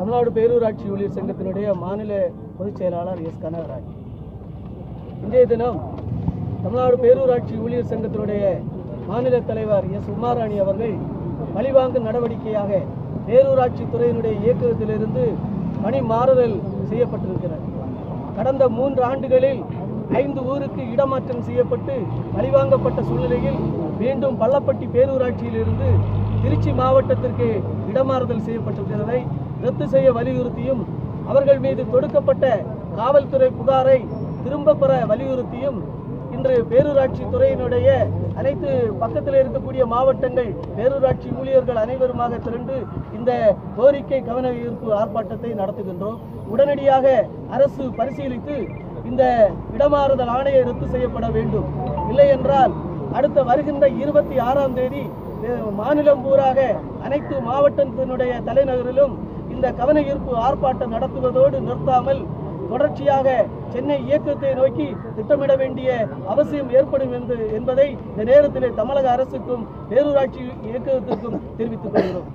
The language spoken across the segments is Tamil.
தமிழ்நாடு பேரூராட்சி ஊழியர் சங்கத்தினுடைய மாநில பொதுச் செயலாளர் எஸ். கனகராஜ். இன்றைய தினம் தமிழ்நாடு பேரூராட்சி ஊழியர் சங்கத்தினுடைய மாநில தலைவர் எஸ். உமாராணி அவர்கள் பழிவாங்கும் நடவடிக்கையாக பேரூராட்சி துறையினுடைய இயக்கத்திலிருந்து பணி மாறுதல் செய்யப்பட்டிருக்கிறார் கடந்த மூன்று ஆண்டுகளில் ஐந்து ஊருக்கு இடமாற்றம் செய்யப்பட்டு பழிவாங்கப்பட்ட சூழ்நிலையில் மீண்டும் பள்ளப்பட்டி பேரூராட்சியிலிருந்து திருச்சி மாவட்டத்திற்கு இடமாறுதல் செய்யப்பட்டிருக்கிறதை ரத்து செய்ய வலியுறுத்தியும் அவர்கள் மீது தொடுக்கப்பட்ட காவல்துறை புகாரை திரும்ப பெற வலியுறுத்தியும் இன்று பேரூராட்சி துறையினுடைய அனைத்து பக்கத்தில் இருக்கக்கூடிய மாவட்டங்கள் பேரூராட்சி ஊழியர்கள் அனைவருமாக திரண்டு இந்த கோரிக்கை கவன ஈர்ப்பு ஆர்ப்பாட்டத்தை நடத்துகின்றோம். உடனடியாக அரசு பரிசீலித்து இந்த இடமாறுதல் ஆணையை ரத்து செய்யப்பட வேண்டும். இல்லை என்றால் அடுத்த வருகின்ற இருபத்தி ஆறாம் தேதி மாநிலம் பூராக அனைத்து மாவட்டத்தினுடைய தலைநகரிலும் இந்த கவன ஈர்ப்பு ஆர்ப்பாட்டம் நடத்துவதோடு நிறுத்தாமல் தொடர்ச்சியாக சென்னை இயக்கத்தை நோக்கி திட்டமிட வேண்டிய அவசியம் ஏற்படும் என்று என்பதை இந்த நேரத்திலே தமிழக அரசுக்கும் பேரூராட்சி இயக்கத்திற்கும் தெரிவித்துக் கொள்கிறோம்.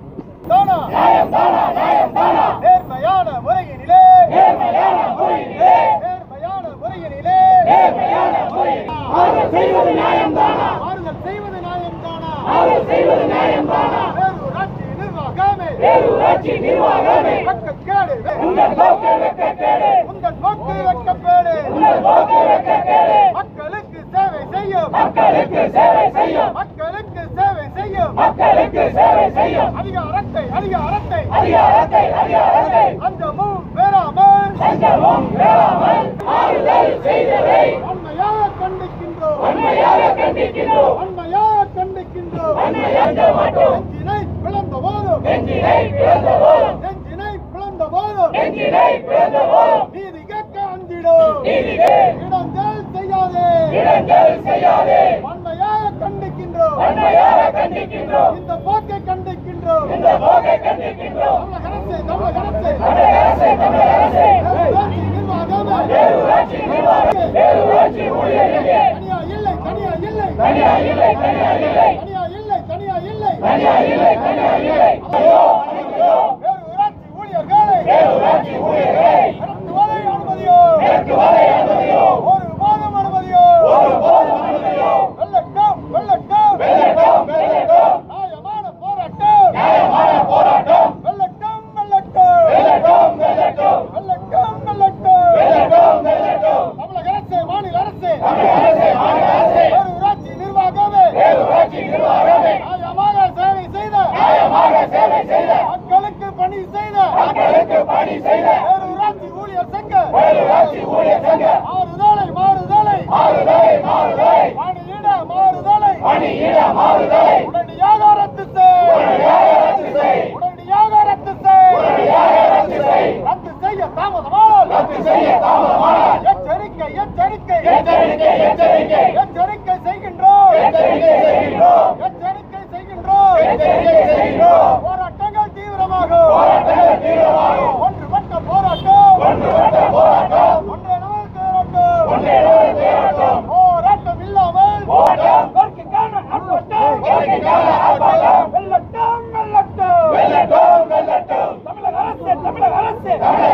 தானா? நேர்மையான முறையினிலே. நேர்மையான முறையினிலே. நேர்மையான முறையினிலே. நேர்மையான முறையினிலே மாறுதல் செய்வது நியாயம் தானா? மாறுதல் செய்வது பேரூராட்சி நிர்வாகமே வெட்கக்கேடு உங்கள் போக்கு வெட்கக்கேடு உங்கள் போக்கு வெட்கக்கேடு உங்கள் போக்கு வெட்கக்கேடு மக்களுக்கு சேவை செய்யும் மக்களுக்கு சேவை செய்யும் மக்களுக்கு சேவை செய்யும் மக்களுக்கு சேவை செய்யும் அதிகாரத்தை அதிகாரத்தை அதிகாரத்தை அதிகாரத்தை அந்த அஞ்சமும் பெறாமல் மூ பெறாமல் நெஞ்சினை பிளந்த போதும் நெஞ்சினை பிளந்த போதும் நெஞ்சினை பிளந்த போதும் நீதி கேட்க அஞ்சிடும். நீதி இடங்கள் செய்யாதே. இடங்கள் செய்யாதே. உண்மையாக கண்டிக்கின்றோம். உண்மையாக கண்டிக்கின்றோம். இந்த போக்கை கண்டிக்கின்றோம். இந்த போக்கை கண்டிக்கின்றோம். தமிழக அரசு தமிழக அரசு. தமிழக அரசு தமிழக அரசு. நிர்வாகமே. பேரூராட்சி நிர்வாகமே. பேரூராட்சி ஊழியர்களே. தனியா இல்லை தனியா இல்லை. தனியா இல்லை தனியா இல்லை. தமிழக அரசு மாநில அரசு பேரூராட்சி நிர்வாகமே பேரூராட்சி நிர்வாகமே நியாயமாக சேவை செய்த நியாயமாக சேவை செய்த மக்களுக்கு பணி செய்த மக்களுக்கு பணி செய்த பேரூராட்சி ஊழியர் சங்க. பேரூராட்சி ஊழியர் சங்க. மாறுதலை மாறுதலை. மாறுதலை மாறுதலை. பணியிட மாறுதலை. பணியிட மாறுதலை. ¡Adelante!